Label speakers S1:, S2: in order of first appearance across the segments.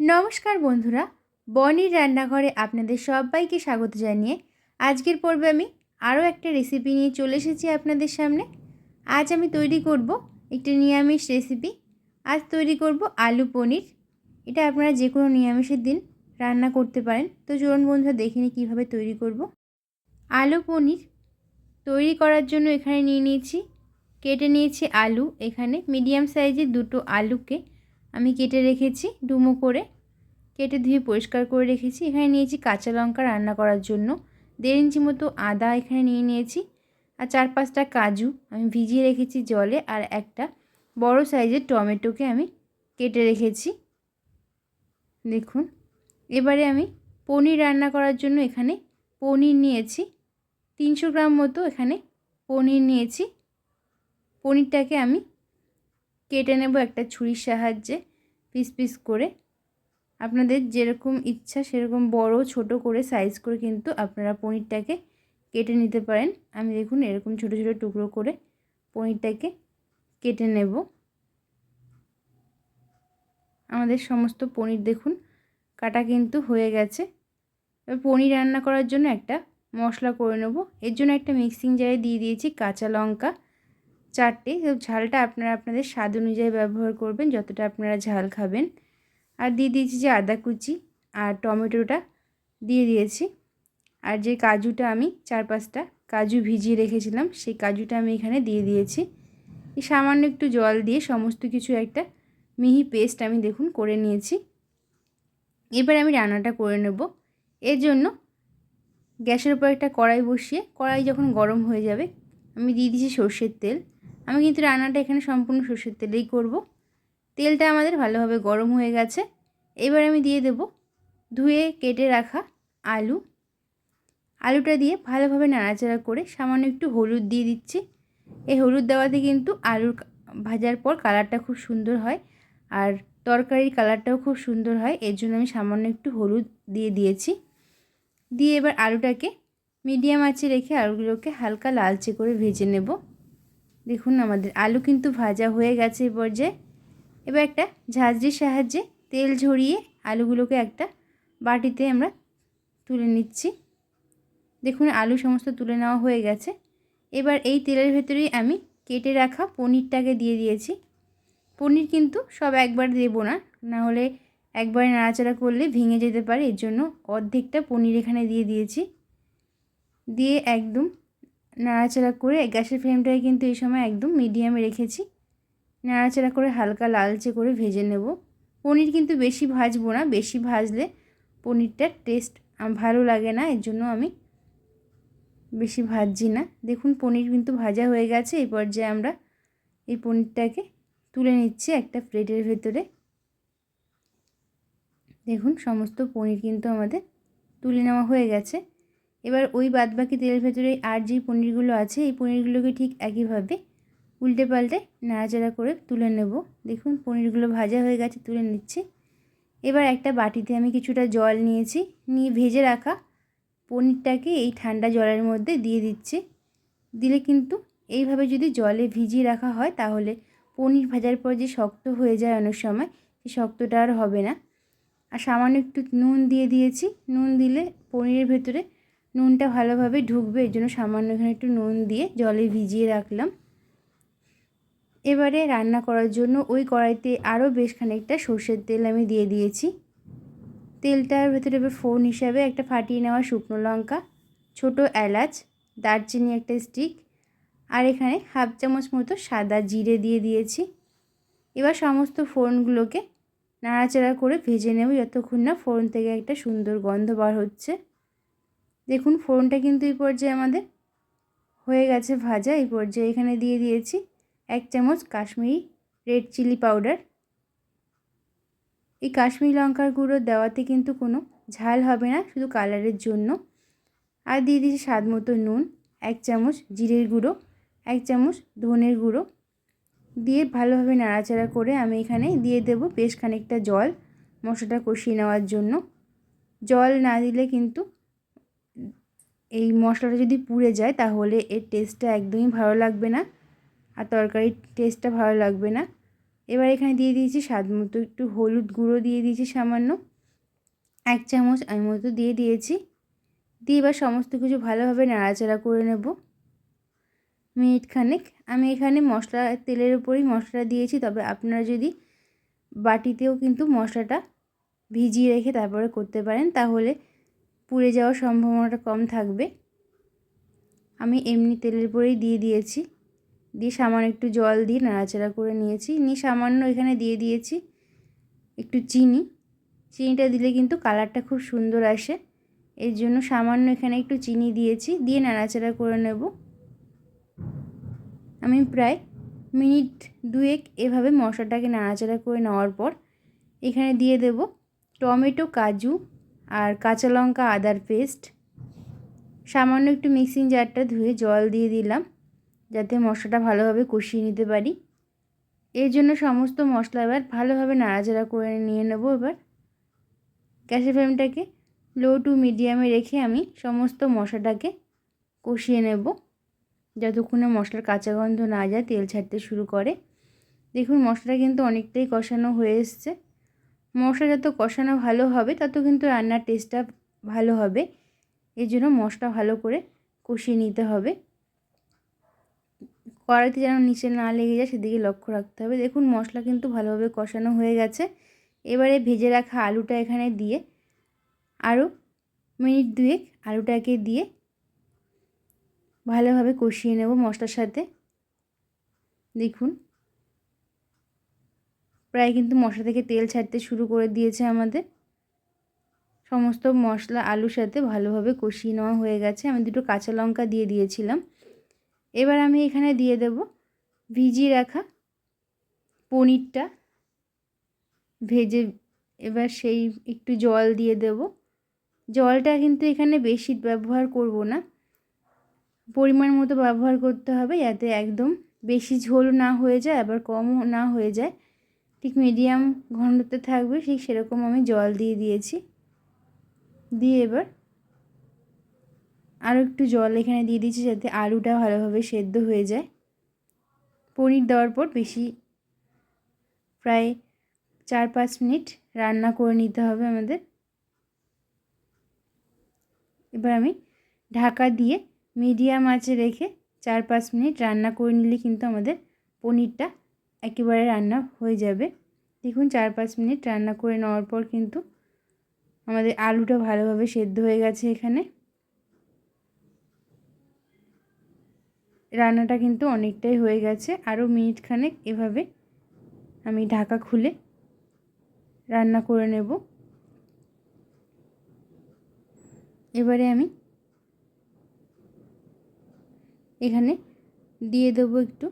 S1: নমস্কার বন্ধুরা, বনির রান্নাঘরে আপনাদের সবাইকে স্বাগত জানিয়ে আজকের পর্বে আমি আরও একটা রেসিপি নিয়ে চলে এসেছি আপনাদের সামনে। আজ আমি তৈরি করব একটি নিরামিষ রেসিপি আজ তৈরি করব আলু পনির। এটা আপনারা যে কোনো নিরামিষের দিন রান্না করতে পারেন। তো চলুন বন্ধুরা, দেখে নিই কীভাবে তৈরি করব। আলু পনির তৈরি করার জন্য এখানে নিয়ে নিয়েছি, কেটে নিয়েছি আলু। এখানে মিডিয়াম সাইজের দুটো আলুকে আমি কেটে রেখেছি ডুমো করে। কেটে ধুয়ে পরিষ্কার করে রেখেছি। এখানে নিয়েছি কাঁচা লঙ্কা রান্না করার জন্য। দেড় ইঞ্চি মতো আদা এখানে নিয়ে নিয়েছি। আর চার পাঁচটা কাজু আমি ভিজিয়ে রেখেছি জলে। আর একটা বড় সাইজের টমেটোকে আমি কেটে রেখেছি। দেখুন। এবারে আমি পনির রান্না করার জন্য এখানে পনির নিয়েছি। তিনশো গ্রাম মতো এখানে পনির নিয়েছি। পনিরটাকে আমি কেটে নেব একটা ছুরির সাহায্যে। পিস পিস করে আপনাদের যেরকম ইচ্ছা সেরকম বড়, ছোট করে সাইজ করে কিন্তু আপনারা পনিরটাকে কেটে নিতে পারেন। আমি দেখুন এরকম ছোট ছোট টুকরো করে পনিরটাকে কেটে নেব। আমাদের সমস্ত পনির দেখুন কাটা কিন্তু হয়ে গেছে। এবার পনির রান্না করার জন্য একটা মশলা করে নেব। এর জন্য একটা মিক্সিং জারে দিয়ে দিয়েছি কাঁচা লঙ্কা। চারটে। ঝালটা আপনারা আপনাদের স্বাদ অনুযায়ী ব্যবহার করবেন, যতটা আপনারা ঝাল খাবেন। আর দিয়ে দিয়েছি যে আদা কুচি আর টমেটোটা দিয়ে দিয়েছি। আর যে কাজুটা আমি চার পাঁচটা কাজু ভিজিয়ে রেখেছিলাম, সেই কাজুটা আমি এখানে দিয়ে দিয়েছি। এই সামান্য একটু জল দিয়ে সমস্ত কিছু একটা মিহি পেস্ট আমি দেখুন করে নিয়েছি। এবার আমি রান্নাটা করে নেব। এর জন্য গ্যাসের উপর একটা কড়াই বসিয়ে, কড়াই যখন গরম হয়ে যাবে, আমি দিয়ে দিয়েছি সর্ষের তেল। আমি কিন্তু রান্নাটা এখানে সম্পূর্ণ সর্ষের তেলেই করব। তেলটা আমাদের ভালোভাবে গরম হয়ে গেছে। এবার আমি দিয়ে দেব ধুয়ে কেটে রাখা আলু। আলুটা দিয়ে ভালোভাবে নাড়াচাড়া করে সামান্য একটু হলুদ দিয়ে দিচ্ছি। এই হলুদ দেওয়াতে কিন্তু আলুর ভাজার পর কালারটা খুব সুন্দর হয় আর তরকারির কালারটাও খুব সুন্দর হয়। এর জন্য আমি সামান্য একটু হলুদ দিয়ে দিয়েছি। দিয়ে এবার আলুটাকে মিডিয়াম আঁচে রেখে আলুগুলোকে হালকা লালচে করে ভেজে নেব। দেখুন আমাদের আলু কিন্তু ভাজা হয়ে গেছে এ পর্যায়ে। এবার একটা ঝাঁঝরির সাহায্যে তেল ঝরিয়ে আলুগুলোকে একটা বাটিতে আমরা তুলে নিচ্ছি। দেখুন আলু সমস্ত তুলে নেওয়া হয়ে গেছে। এবার এই তেলের ভেতরেই আমি কেটে রাখা পনিরটাকে দিয়ে দিয়েছি। পনির কিন্তু সব একবার দেবো না না হলে একবারে নাড়াচাড়া করলে ভেঙে যেতে পারে। এর জন্য অর্ধেকটা পনির এখানে দিয়ে দিয়েছি। দিয়ে একদম নাড়াচাড়া করে গ্যাসের ফ্লেমটাকে কিন্তু এই সময় একদম মিডিয়ামে রেখেছি। নাড়াচাড়া করে হালকা লালচে করে ভেজে নেব। পনির কিন্তু বেশি ভাজবো না, বেশি ভাজলে পনিরটার টেস্ট ভালো লাগে না, এর জন্য আমি বেশি ভাজছি না। দেখুন, পনির কিন্তু ভাজা হয়ে গেছে। এই পর্যায়ে আমরা এই পনিরটাকে তুলে নিচ্ছি একটা প্লেটের ভেতরে। দেখুন, সমস্ত পনির কিন্তু আমাদের তুলে নেওয়া হয়ে গেছে। এবার ওই বাদবাকি তেলের ভেতরে আর যেই পনিরগুলো আছে, এই পনিরগুলোকে ঠিক একইভাবে উল্টে পাল্টে নাড়াচাড়া করে তুলে নেব। দেখুন, পনিরগুলো ভাজা হয়ে গেছে, তুলে নিচ্ছি। এবার একটা বাটিতে আমি কিছুটা জল নিয়েছি, নিয়ে ভেজে রাখা পনিরটাকে এই ঠান্ডা জলের মধ্যে দিয়ে দিচ্ছি। দিলে কিন্তু এইভাবে যদি জলে ভিজিয়ে রাখা হয়, তাহলে পনির ভাজার পর যে শক্ত হয়ে যায় অনেক সময়, সেই শক্তটা আর হবে না। আর সামান্য একটু নুন দিয়ে দিয়েছি। নুন দিলে পনিরের ভেতরে নুনটা ভালোভাবে ঢুকবে, এর জন্য সামান্য এখানে একটু নুন দিয়ে জলে ভিজিয়ে রাখলাম। এবারে রান্না করার জন্য ওই কড়াইতে আরও বেশ খানিকটা সর্ষের তেল আমি দিয়ে দিয়েছি। তেলটার ভেতরে এবার ফোন হিসাবে একটা ফাটিয়ে নেওয়া শুকনো লঙ্কা, ছোট এলাচ, দারচিনি একটা স্টিক, আর এখানে হাফ চামচ মতো সাদা জিরে দিয়ে দিয়েছি। এবার সমস্ত ফোড়নগুলোকে নাড়াচাড়া করে ভেজে নেব, যতক্ষণ না ফোড়ন থেকে একটা সুন্দর গন্ধ বার হচ্ছে। দেখুন, ফোড়নটা কিন্তু এই পর্যায়ে আমাদের হয়ে গেছে ভাজা। এই পর্যায়ে এখানে দিয়ে দিয়েছি এক চামচ কাশ্মীরি রেড চিলি পাউডার। এই কাশ্মীরি লঙ্কার গুঁড়ো দেওয়াতে কিন্তু কোনো ঝাল হবে না, শুধু কালারের জন্য। আর দিয়ে দিয়েছি স্বাদ মতো নুন, এক চামচ জিরের গুঁড়ো, এক চামচ ধনের গুঁড়ো। দিয়ে ভালোভাবে নাড়াচাড়া করে আমি এখানে দিয়ে দেব বেশ খানিকটা জল মশলাটা কষিয়ে নেওয়ার জন্য। জল না দিলে কিন্তু এই মশলাটা যদি পুড়ে যায়, তাহলে এর টেস্টটা একদমই ভালো লাগবে না আর তরকারির টেস্টটা ভালো লাগবে না। এবার এখানে দিয়ে দিয়েছি স্বাদ মতো একটু হলুদ গুঁড়ো দিয়ে দিয়েছি সামান্য। এক চামচ আমি মতো দিয়ে দিয়েছি। দিয়ে এবার সমস্ত কিছু ভালোভাবে নাড়াচাড়া করে নেব। মিনিট খানেক। আমি এখানে মশলা, তেলের উপরই মশলা দিয়েছি। তবে আপনারা যদি বাটিতেও কিন্তু মশলাটা ভিজিয়ে রেখে তারপরে করতে পারেন, তাহলে পুড়ে যাওয়ার সম্ভাবনাটা কম থাকবে। আমি এমনি তেলের উপরেই দিয়ে দিয়েছি। দিয়ে সামান্য একটু জল দিয়ে নাড়াচাড়া করে নিয়েছি। নিয়ে সামান্য এখানে দিয়ে দিয়েছি একটু চিনি। চিনিটা দিলে কিন্তু কালারটা খুব সুন্দর আসে। এর জন্য সামান্য এখানে একটু চিনি দিয়েছি। দিয়ে নাড়াচাড়া করে নেব। আমি প্রায় মিনিট দুয়েক এভাবে মশলাটাকে নাড়াচাড়া করে নেওয়ার পর এখানে দিয়ে দেব টমেটো, কাজু আর কাঁচা লঙ্কা, আদার পেস্ট। সামান্য একটু মিক্সিং জারটা ধুয়ে জল দিয়ে দিলাম, যাতে মশলাটা ভালোভাবে কষিয়ে নিতে পারি। এর জন্য সমস্ত মশলা এবার ভালোভাবে নাড়াচাড়া করে নিয়ে নেব এবার। গ্যাসের ফ্লেমটাকে লো টু মিডিয়ামে রেখে আমি সমস্ত মশলাটাকে কষিয়ে নেব, যতক্ষণে মশলার কাঁচা গন্ধ না যায়, তেল ছাড়তে শুরু করে। দেখুন মশলাটা কিন্তু অনেকটাই কষানো হয়ে এসছে। মশলা যত কষানো ভালো হবে তত কিন্তু রান্নার টেস্টটা ভালো হবে। এর জন্য মশলা ভালো করে কষিয়ে নিতে হবে। কড়াইতে যেন নিচে না লেগে যায়, সেদিকে লক্ষ্য রাখতে হবে। দেখুন, মশলা কিন্তু ভালোভাবে কষানো হয়ে গেছে। এবারে ভেজে রাখা আলুটা এখানে দিয়ে আরও মিনিট দুয়েক আলুটাকে দিয়ে ভালোভাবে কষিয়ে নেব মশলার সাথে। দেখুন প্রায় কিন্তু মশলা থেকে তেল ছাড়তে শুরু করে দিয়েছে আমাদের। সমস্ত মশলা, আলুর সাথে ভালোভাবে কষিয়ে নেওয়া হয়ে গেছে। আমি দুটো কাঁচা লঙ্কা দিয়ে দিয়েছিলাম। এবার আমি এখানে দিয়ে দেব ভিজিয়ে রাখা পনিরটা। ভেজে এবার সেই একটু জল দিয়ে দেব। জলটা কিন্তু এখানে বেশি ব্যবহার করব না। পরিমাণ মতো ব্যবহার করতে হবে যাতে একদম বেশি ঝোল না হয়ে যায়, আবার কমও না হয়ে যায়। ঠিক মিডিয়াম ঘনত্বে থাকবে, ঠিক সেরকম আমি জল দিয়ে দিয়েছি। দিয়ে এবার আরও একটু জল এখানে দিয়ে দিয়েছি যাতে আলুটা ভালোভাবে সেদ্ধ হয়ে যায়। পনির দেওয়ার পর বেশি প্রায় চার পাঁচ মিনিট রান্না করে নিতে হবে আমাদের। এবার আমি ঢাকা দিয়ে মিডিয়াম আঁচে রেখে চার পাঁচ মিনিট রান্না করে নিলে কিন্তু আমাদের পনিরটা একেবারে রান্না হয়ে যাবে। দেখুন, চার পাঁচ মিনিট রান্না করে নেওয়ার পর কিন্তু আমাদের আলুটা ভালোভাবে সেদ্ধ হয়ে গেছে এখানে। রান্নাটা কিন্তু অনেকটাই হয়ে গেছে। আরও মিনিট খানেক এভাবে আমি ঢাকা খুলে রান্না করে নেব। এবারে আমি এখানে দিয়ে দেবো একটু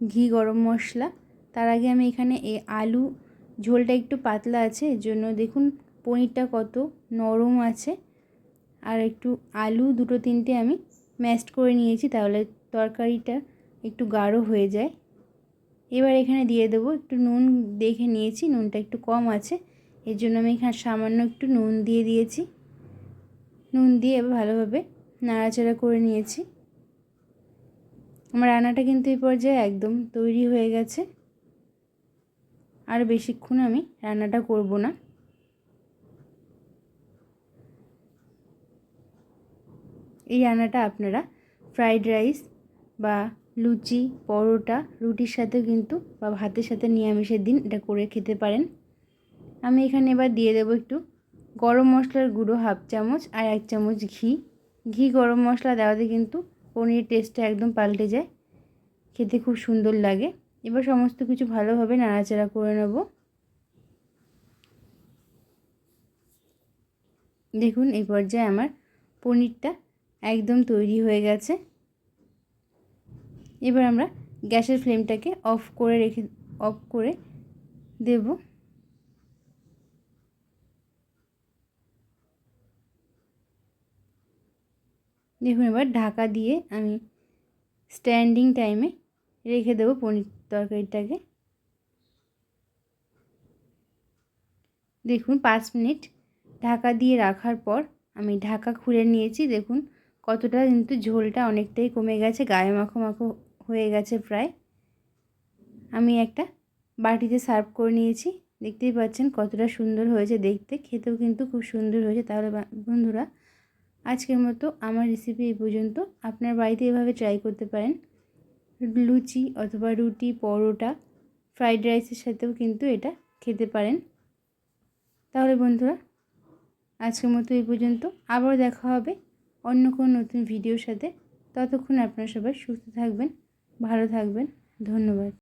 S1: ঘি, গরম মশলা। তার আগে আমি এখানে এ আলু, ঝোলটা একটু পাতলা আছে এর জন্য দেখুন পনিরটা কত নরম আছে। আর একটু আলু দুটো তিনটে আমি ম্যাশড করে নিয়েছি, তাহলে তরকারিটা একটু গাঢ় হয়ে যায়। এবার এখানে দিয়ে দেবো একটু নুন, দেখে নিয়েছি নুনটা একটু কম আছে এর জন্য আমি এখানে সামান্য একটু নুন দিয়ে দিয়েছি। নুন দিয়ে এবার ভালোভাবে নাড়াচাড়া করে নিয়েছি। আমার রান্নাটা কিন্তু এই পর্যায়ে একদম তৈরি হয়ে গেছে। আর বেশিক্ষণ আমি রান্নাটা করব না। এই রান্নাটা আপনারা ফ্রাইড রাইস বা লুচি, পরোটা, রুটির সাথে কিন্তু বা ভাতের সাথে নিরামিষের দিন এটা করে খেতে পারেন। আমি এখানে এবার দিয়ে দেবো একটু গরম মশলার গুঁড়ো হাফ চামচ আর এক চামচ ঘি। ঘি গরম মশলা দেওয়াতে কিন্তু পনির টেস্টটা একদম পাল্টে যায়। খেতে খুব সুন্দর লাগে। এবার সমস্ত কিছু ভালোভাবে নাড়াচাড়া করে নেব। দেখুন, এই পর্যায়ে আমার পনিরটা একদম তৈরি হয়ে গেছে। এবার আমরা গ্যাসের ফ্লেমটাকে অফ করে রেখে অফ করে দেব। দেখুন এবার ঢাকা দিয়ে আমি স্ট্যান্ডিং টাইমে রেখে দেবো পনির তরকারিটাকে। দেখুন পাঁচ মিনিট ঢাকা দিয়ে রাখার পর আমি ঢাকা খুলে নিয়েছি। দেখুন কতটা কিন্তু ঝোলটা অনেকটাই কমে গেছে, গায়ে মাখো মাখো হয়ে গেছে প্রায়। আমি একটা বাটিতে সার্ভ করে নিয়েছি। দেখতেই পাচ্ছেন কতটা সুন্দর হয়েছে দেখতে, খেতেও কিন্তু খুব সুন্দর হয়েছে। তাহলে বন্ধুরা আজকের মতো আমার রেসিপি এই পর্যন্ত। আপনার বাড়িতে এভাবে ট্রাই করতে পারেন। লুচি অথবা রুটি, পরোটা ফ্রাইড রাইসের সাথেও কিন্তু এটা খেতে পারেন। তাহলে বন্ধুরা, আজকের মতো এই পর্যন্ত। আবার দেখা হবে অন্য কোনো নতুন ভিডিওর সাথে। ততক্ষণ আপনারা সবাই সুস্থ থাকবেন, ভালো থাকবেন। ধন্যবাদ।